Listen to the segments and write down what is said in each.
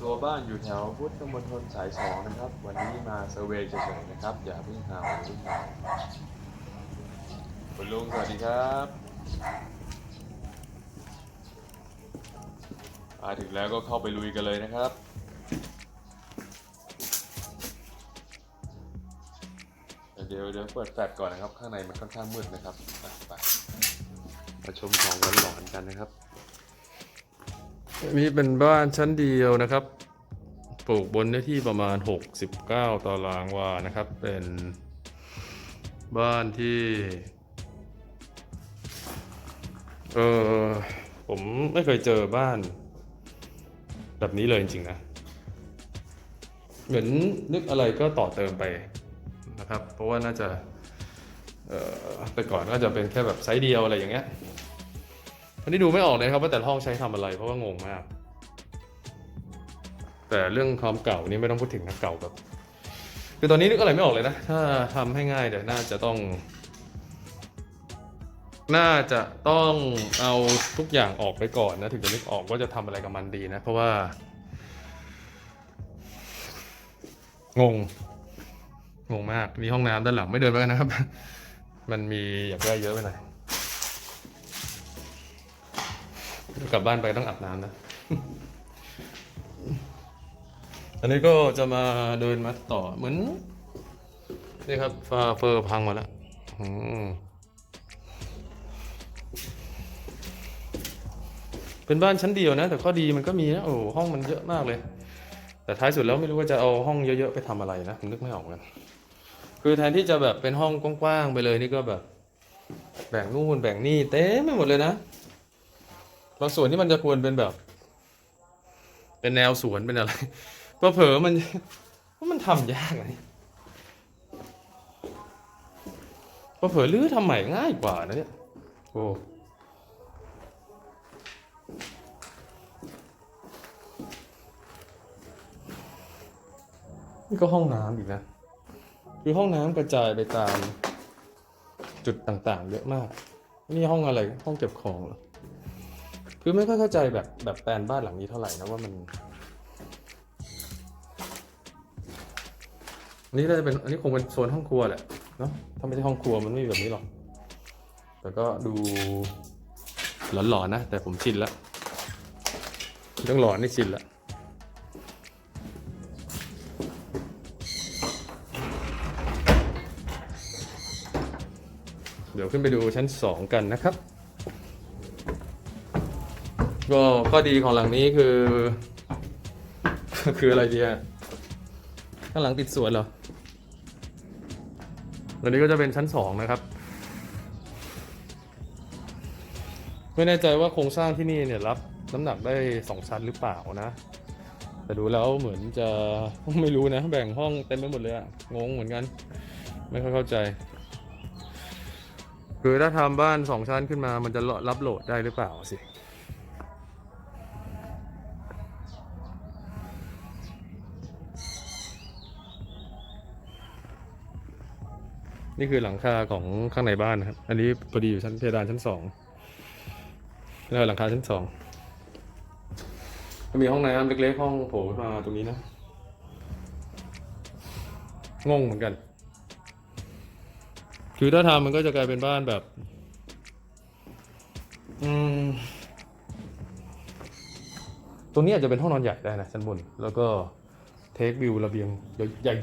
ตัวบ้านอยู่แถวพุทธมณฑลสายสองนะครับ วันนี้มาเซอร์เวยเฉยๆนะครับ อย่าเพิ่งหาวอย่าเพิ่งหาคุณลุงสวัสดีครับมาถึงแล้วก็เข้าไปลุยกันเลยนะครับเดี๋ยวเดี๋ยวเปิดแฟลชก่อนนะครับ ข้างในมันค่อนข้างมืดนะครับไปมาชมของหลอนๆกันนะครับ นี่เป็นบ้านชั้นเดียวนะครับ ปลูกบนเนื้อที่ประมาณ 69 ตารางวานะครับ เป็นบ้านที่ เออผมไม่เคยเจอบ้าน แบบนี้เลยจริงๆนะ เหมือนนึกอะไรก็ต่อเติมไปนะครับ เพราะว่าน่าจะแต่ก่อนก็จะเป็นแค่แบบไซส์เดียวอะไรอย่างเงี้ย อันนี้ดูไม่ออกเลยครับว่าแต่ละห้องใช้ทำอะไรเพราะว่างงมาก แต่เรื่องความเก่านี่ไม่ต้องพูดถึงนะเก่าแบบคือตอนนี้นึกอะไรไม่ออกเลยนะ ถ้าทำให้ง่ายเดี๋ยวน่าจะต้อง น่าจะต้องเอาทุกอย่างออกไปก่อนนะ ถึงจะนึกออกว่าจะทำอะไรกับมันดีนะ เพราะว่า งง งงมาก มีห้องน้ำด้านหลังไม่เดินไปกันนะครับ มันมีอยากได้เยอะไปหน่อย กลับบ้านไปต้องอาบน้ำนะ อันนี้ก็จะมาเดินมาต่อเหมือน นี่ครับฟาเฟอร์พังหมาแล้วเป็นบ้านชั้นเดียวนะ แต่ข้อดีมันก็มีนะโอ้ห้องมันเยอะมากเลย แต่ท้ายสุดแล้วไม่รู้ว่าจะเอาห้องเยอะๆไปทำอะไรนะผมนึกไม่ออกกัน คือแทนที่จะแบบเป็นห้องกว้างๆไปเลยนี่ก็แบบ แบ่งนู่นแบ่งนี่เต็มไปหมดเลยนะ บางส่วนที่มันจะควรเป็นแบบ เป็นแนวสวนเป็นอะไรเพอเผลอมันว่ามันทำยากอะนี่เพอเผลอลื้อทำใหม่ง่ายกว่านะเนี่ยโอ้นี่ก็ห้องน้ำอีกนะ คือห้องน้ำกระจายไปตามจุดต่างๆ เยอะมาก นี่ห้องอะไร ห้องเก็บของเหรอ คือไม่ค่อยเข้าใจแบบแบบแปลนบ้านหลังนี้เท่าไหร่นะว่ามันอันนี้น่าจะเป็นอันนี้คงเป็นโซนห้องครัวแหละเนาะถ้าไม่ใช่ห้องครัวมันไม่มีแบบนี้หรอกแต่ก็ดูหลอนๆนะ แต่ผมชินและเรื่องหลอนนี่ชินและเดี๋ยวขึ้นไปดูชั้นสองกันนะครับ ก็ข้อดีของหลังนี้คือ คืออะไรดีอะข้างหลังติดสวนเหรออันนี้ก็จะเป็นชั้นสองนะครับ ไม่แน่ใจว่าโครงสร้างที่นี่เนี่ยรับน้ำหนักได้สองชั้นหรือเปล่านะ แต่ดูแล้วเหมือนจะไม่รู้นะ แบ่งห้องเต็มไปหมดเลยอะงงเหมือนกัน ไม่ค่อยเข้าใจ คือถ้าทำบ้านสองชั้นขึ้นมามันจะรับโหลดได้หรือเปล่าสิ นี่คือหลังคาของข้างในบ้านนะครับ อันนี้พอดีอยู่ชั้นเพดานชั้นสองแล้วหลังคาชั้นสองมีห้องน้ำเล็กๆห้องโผล่มาตรงนี้นะ งงเหมือนกัน คือถ้าทำมันก็จะกลายเป็นบ้านแบบ อืมตรงนี้อาจจะเป็นห้องนอนใหญ่ได้นะชั้นบน แล้วก็เทควิวระเบียง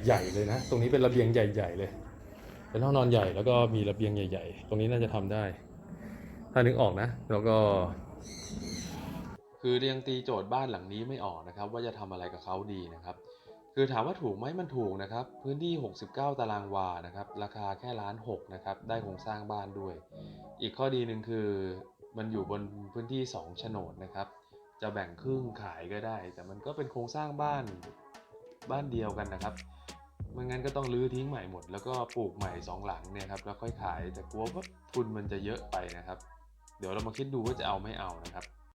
ใหญ่ๆเลยนะ ตรงนี้เป็นระเบียงใหญ่ ๆ เลย เป็นห้องนอนใหญ่แล้วก็มีระเบียงใหญ่ ๆ ตรงนี้น่าจะทำได้ ถ้านึกออกนะ แล้วก็ คือยังตีโจทย์บ้านหลังนี้ไม่ออกนะครับ ว่าจะทำอะไรกับเขาดีนะครับ คือถามว่าถูกไหมมันถูกนะครับ พื้นที่ 69 ตารางวานะครับ ราคาแค่ล้านหกนะครับ ได้โครงสร้างบ้านด้วย อีกข้อดีหนึ่งคือมันอยู่บนพื้นที่2โฉนดนะครับ จะแบ่งครึ่งขายก็ได้ แต่มันก็เป็นโครงสร้างบ้านบ้านเดียวกันนะครับ ไม่งั้นก็ต้องรื้อทิ้งใหม่หมด แล้วก็ปลูกใหม่สองหลังเนี่ยครับแล้วค่อยขายแต่กลัวว่าทุนมันจะเยอะไปนะครับ เดี๋ยวเรามาคิดดูว่าจะเอาไม่เอานะครับ